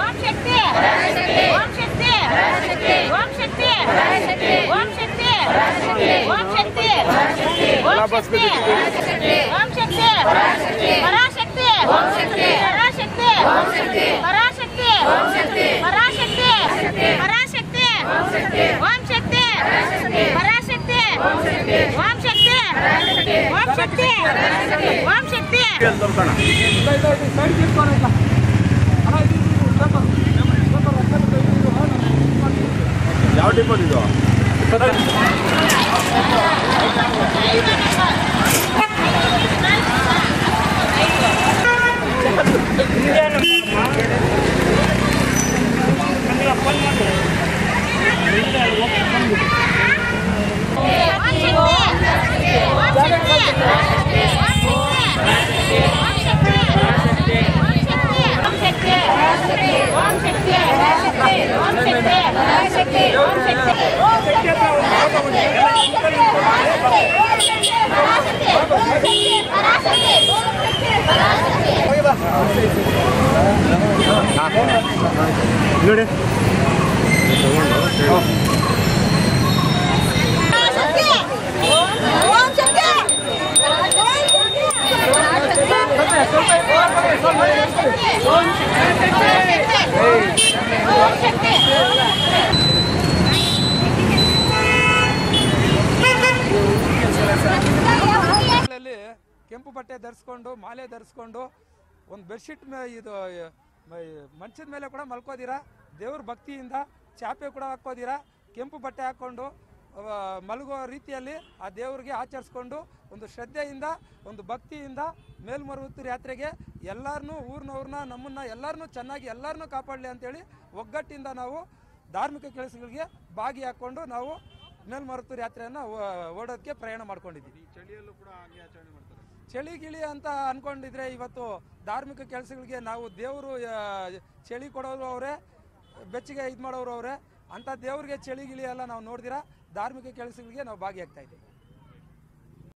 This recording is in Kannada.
ಓಂ ಶಕ್ತಿ ಓಂ ಶಕ್ತಿ ಓಂ ಶಕ್ತಿ ಯಾವ ಡಿಪೋಟ್ ಇದು ನೋಡಿ. ಕೆಂಪು ಬಟ್ಟೆ ಧರಿಸ್ಕೊಂಡು ಮಾಲೆ ಧರಿಸ್ಕೊಂಡು ಒಂದು ಬೆಡ್ಶೀಟ್ ಇದು ಮಂಚದ ಮೇಲೆ ಕೂಡ ಮಲ್ಕೋದಿರಾ? ದೇವ್ರ ಭಕ್ತಿಯಿಂದ ಚಾಪೆ ಕೂಡ ಹಾಕೋದಿರಾ ಕೆಂಪು ಬಟ್ಟೆ ಹಾಕ್ಕೊಂಡು ಮಲಗೋ ರೀತಿಯಲ್ಲಿ ಆ ದೇವರಿಗೆ ಆಚರಿಸ್ಕೊಂಡು ಒಂದು ಶ್ರದ್ಧೆಯಿಂದ, ಒಂದು ಭಕ್ತಿಯಿಂದ ಮೇಲ್ಮರುವತ್ತೂರು ಯಾತ್ರೆಗೆ ಎಲ್ಲರನ್ನೂ ಊರಿನವ್ರನ್ನ, ನಮ್ಮನ್ನ ಎಲ್ಲರನ್ನೂ ಚೆನ್ನಾಗಿ ಎಲ್ಲರನ್ನೂ ಕಾಪಾಡಲಿ ಅಂತೇಳಿ ಒಗ್ಗಟ್ಟಿಂದ ನಾವು ಧಾರ್ಮಿಕ ಕೆಲಸಗಳಿಗೆ ಭಾಗಿ ಹಾಕ್ಕೊಂಡು ನಾವು ಮೇಲ್ಮರುತ್ತೂರು ಯಾತ್ರೆಯನ್ನು ಓಡೋದಕ್ಕೆ ಪ್ರಯಾಣ ಮಾಡ್ಕೊಂಡಿದ್ದೀವಿ. ಚಳಿಯಲ್ಲೂ ಕೂಡ ಹಾಗೆ ಆಚರಣೆ ಮಾಡ್ತಾರೆ. ಚಳಿ ಗಿಳಿ ಅಂತ ಅನ್ಕೊಂಡಿದ್ರೆ ಇವತ್ತು ಧಾರ್ಮಿಕ ಕೆಲಸಗಳಿಗೆ ನಾವು ದೇವರು ಚಳಿ ಕೊಡೋರು ಅವರೇ, ಬೆಚ್ಚಗೆ ಇದು ಮಾಡೋರು ಅವರೇ, ಅಂಥ ದೇವ್ರಿಗೆ ಚಳಿ ಗಿಳಿ ಎಲ್ಲ ನಾವು ನೋಡಿದಿರ, ಧಾರ್ಮಿಕ ಕೆಲಸಗಳಿಗೆ ನಾವು ಭಾಗಿಯಾಗ್ತಾ ಇದ್ದೀವಿ.